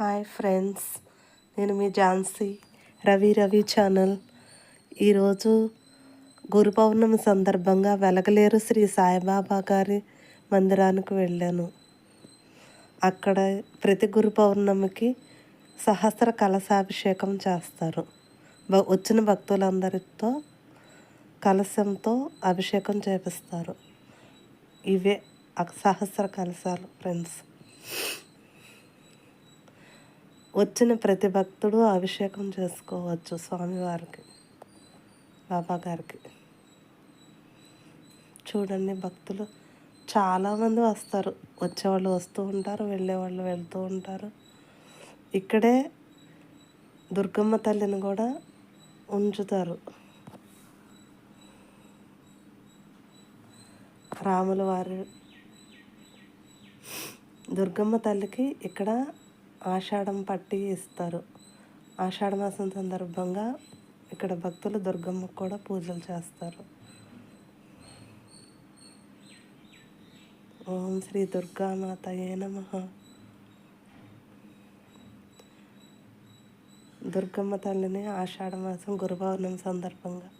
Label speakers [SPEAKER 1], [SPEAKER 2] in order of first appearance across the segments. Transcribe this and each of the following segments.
[SPEAKER 1] Hi friends నేను మీ Jhansi Ravi Ravi channel. ఈరోజు గురు పౌర్ణమి సందర్భంగా వెలగలేరు శ్రీ సాయిబాబా గారి మందిరానికి వెళ్ళాను. అక్కడ ప్రతి గురు పౌర్ణమికి సహస్ర కలశాభిషేకం చేస్తారు. వచ్చిన భక్తులందరితో కలశంతో అభిషేకం చేపిస్తారు. ఇవే సహస్ర కలశాలు ఫ్రెండ్స్. వచ్చిన ప్రతి భక్తుడు అభిషేకం చేసుకోవచ్చు స్వామివారికి బాబాగారికి. చూడండి భక్తులు చాలామంది వస్తారు. వచ్చేవాళ్ళు వస్తూ ఉంటారు వెళ్ళేవాళ్ళు వెళ్తూ ఉంటారు. ఇక్కడే దుర్గమ్మ తల్లిని కూడా ఉంచుతారు. రాముల వారి దుర్గమ్మ తల్లికి ఇక్కడ ఆషాఢం పట్టి ఇస్తారు. ఆషాఢ మాసం సందర్భంగా ఇక్కడ భక్తులు దుర్గమ్మకు కూడా పూజలు చేస్తారు. ఓం శ్రీ దుర్గామాత ఏ నమ. దుర్గమ్మ తల్లిని ఆషాఢ మాసం గురు సందర్భంగా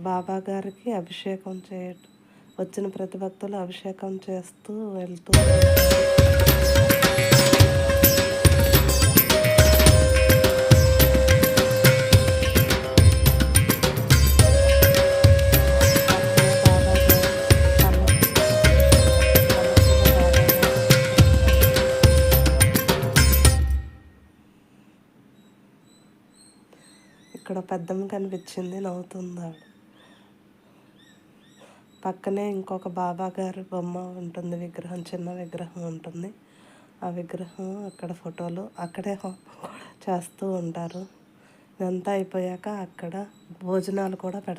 [SPEAKER 1] బాబా గారికి అభిషేకం చేయటం వచ్చిన ప్రతి భక్తులు అభిషేకం చేస్తూ వెళ్తూ ఇక్కడ పెద్దమ్మ కనిపించింది నవ్వుతుంది ఆవిడ పక్కనే ఇంకొక బాబా గారి బొమ్మ ఉంటుంది విగ్రహం చిన్న విగ్రహం ఉంటుంది. ఆ విగ్రహం అక్కడ ఫోటోలు అక్కడే కూడా చేస్తూ ఉంటారు. ఇదంతా అయిపోయాక అక్కడ భోజనాలు కూడా పెడతారు.